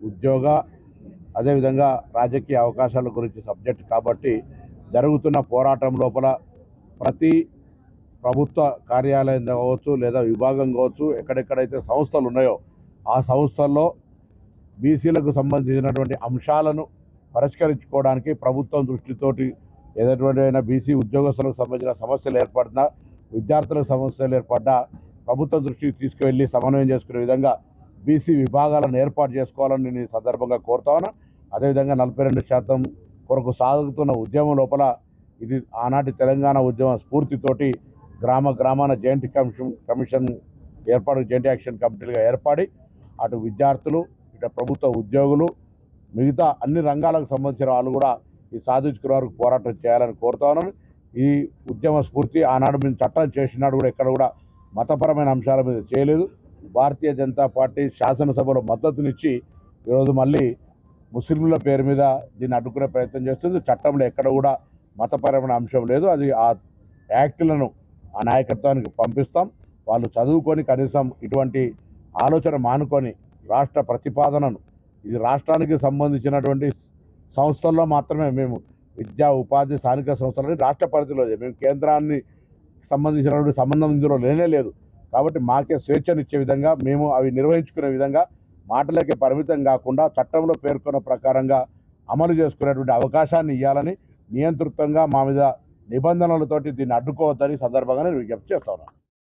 ఉద్యోగ అదేవిధంగా రాజకీయ అవకాశాల గురించి సబ్జెక్ట్ కాబట్టి జరుగుతున్న పోరాటం లోపల ప్రతి ప్రభుత్వ కార్యాలయం కావచ్చు లేదా విభాగం కావచ్చు ఎక్కడెక్కడైతే సంస్థలు ఉన్నాయో ఆ సంస్థల్లో బీసీలకు సంబంధించినటువంటి అంశాలను పరిష్కరించుకోవడానికి ప్రభుత్వం దృష్టితోటి ఏదైనా బీసీ ఉద్యోగస్తులకు సంబంధించిన సమస్యలు ఏర్పడినా విద్యార్థులకు సమస్యలు ఏర్పడ్డా ప్రభుత్వం దృష్టికి తీసుకువెళ్ళి సమన్వయం చేసుకునే విధంగా బీసీ విభాగాలను ఏర్పాటు చేసుకోవాలని నేను ఈ సందర్భంగా కోరుతా ఉన్నా. అదేవిధంగా నలభై రెండు శాతం కొరకు సాగుతున్న ఉద్యమం లోపల ఇది ఆనాటి తెలంగాణ ఉద్యమ స్ఫూర్తితోటి గ్రామ గ్రామాన జాయింట్ కమిషన్ కమిషన్ ఏర్పాటు జాయింట్ యాక్షన్ కమిటీలుగా ఏర్పడి అటు విద్యార్థులు ఇటు ప్రభుత్వ ఉద్యోగులు మిగతా అన్ని రంగాలకు సంబంధించిన వాళ్ళు కూడా ఈ సాధించుకునే వరకు పోరాటం చేయాలని కోరుతా ఉన్నాను ఈ ఉద్యమ స్ఫూర్తి ఆనాడు మేము చట్టం చేసినాడు కూడా ఎక్కడ కూడా మతపరమైన అంశాల మీద చేయలేదు. భారతీయ జనతా పార్టీ శాసనసభలో మద్దతునిచ్చి ఈరోజు మళ్ళీ ముస్లింల పేరు మీద దీన్ని అడ్డుకునే ప్రయత్నం చేస్తుంది. చట్టంలో ఎక్కడ కూడా మతపరమైన అంశం లేదు. అది ఆ యాక్టులను ఆ నాయకత్వానికి పంపిస్తాం. వాళ్ళు చదువుకొని కనీసం ఇటువంటి ఆలోచన మానుకొని రాష్ట్ర ప్రతిపాదనను ఇది రాష్ట్రానికి సంబంధించినటువంటి సంస్థల్లో మాత్రమే మేము విద్యా ఉపాధి స్థానిక సంస్థలని రాష్ట్ర పరిధిలో మేము కేంద్రాన్ని సంబంధించినటువంటి సంబంధం ఇందులో లేనే లేదు. కాబట్టి మాకే స్వేచ్ఛనిచ్చే విధంగా మేము అవి నిర్వహించుకునే విధంగా మాటలకే పరిమితం కాకుండా చట్టంలో పేర్కొన్న ప్రకారంగా అమలు చేసుకునేటువంటి అవకాశాన్ని ఇవ్వాలని నియంతృత్వంగా మా మీద నిబంధనలతోటి దీన్ని అడ్డుకోవద్దని సందర్భంగా నేను విజ్ఞప్తి చేస్తా ఉన్నాను.